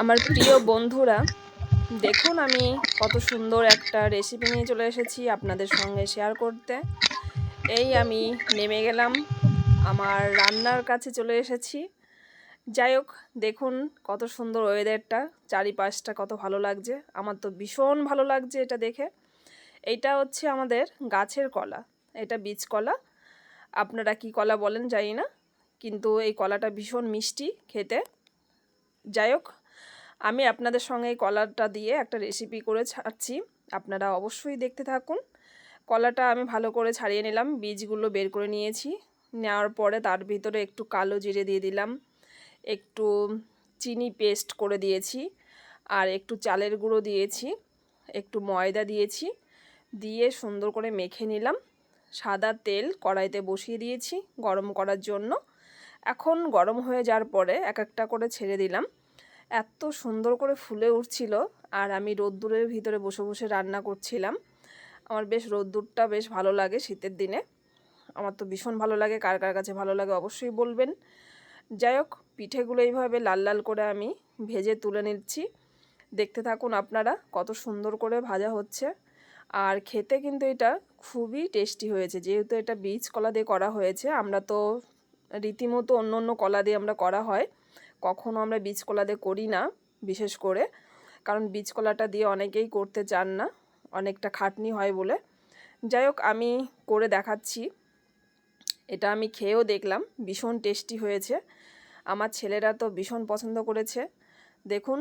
আমার প্রিয় বন্ধুরা, দেখুন আমি কত সুন্দর একটা রেসিপি নিয়ে চলে এসেছি আপনাদের সঙ্গে শেয়ার করতে। এই আমি নেমে গেলাম, আমার রান্নার কাছে চলে এসেছি। যাই হোক, দেখুন কত সুন্দর ওয়েদারটা চারিপাশটা কত ভালো লাগছে। আমার তো ভীষণ ভালো লাগছে এটা দেখে। এইটা হচ্ছে আমাদের গাছের কলা, এটা বীজ কলা। আপনারা কি কলা বলেন জানি না, কিন্তু এই কলাটা ভীষণ মিষ্টি খেতে। যাই হোক আমি আপনাদের সঙ্গে এই কলাটা দিয়ে একটা রেসিপি করে ছাড়ছি। আপনারা অবশ্যই দেখতে থাকুন। কলাটা আমি ভালো করে ছাড়িয়ে নিলাম, বীজগুলো বের করে নিয়েছি। নেওয়ার পরে তার ভিতরে একটু কালো জিরে দিয়ে দিলাম, একটু চিনি পেস্ট করে দিয়েছি আর একটু চালের গুঁড়ো দিয়েছি, একটু ময়দা দিয়েছি, দিয়ে সুন্দর করে মেখে নিলাম। সাদা তেল কড়াইতে বসিয়ে দিয়েছি গরম করার জন্য। এখন গরম হয়ে যাওয়ার পরে এক একটা করে ছেড়ে দিলাম। এত সুন্দর করে ফুলে উঠছিল আর আমি রোদ্দুরের ভিতরে বসে বসে রান্না করছিলাম। আমার বেশ রোদ্দুরটা বেশ ভালো লাগে শীতের দিনে। আমার তো ভীষণ ভালো লাগে, কার কার কাছে ভালো লাগে অবশ্যই বলবেন। যাই হোক, পিঠেগুলো এইভাবে লাল লাল করে আমি ভেজে তুলে নিচ্ছি। দেখতে থাকুন আপনারা কত সুন্দর করে ভাজা হচ্ছে। আর খেতে কিন্তু এটা খুবই টেস্টি হয়েছে, যেহেতু এটা বীজ কলা দিয়ে করা হয়েছে, আমরা তো রীতিমতো অন্য অন্য কলা দিয়ে আমরা করা হয়। কখনো আমরা বীজ কলা দিয়ে করি না, বিশেষ করে। কারণ বীজ কলাটা দিয়ে অনেকেই করতে চান না, অনেকটা খাটনি হয় বলে। যাই হোক, আমি করে দেখাচ্ছি। এটা আমি খেয়েও দেখলাম, ভীষণ টেস্টি হয়েছে। আমার ছেলেরা তো ভীষণ পছন্দ করেছে। দেখুন।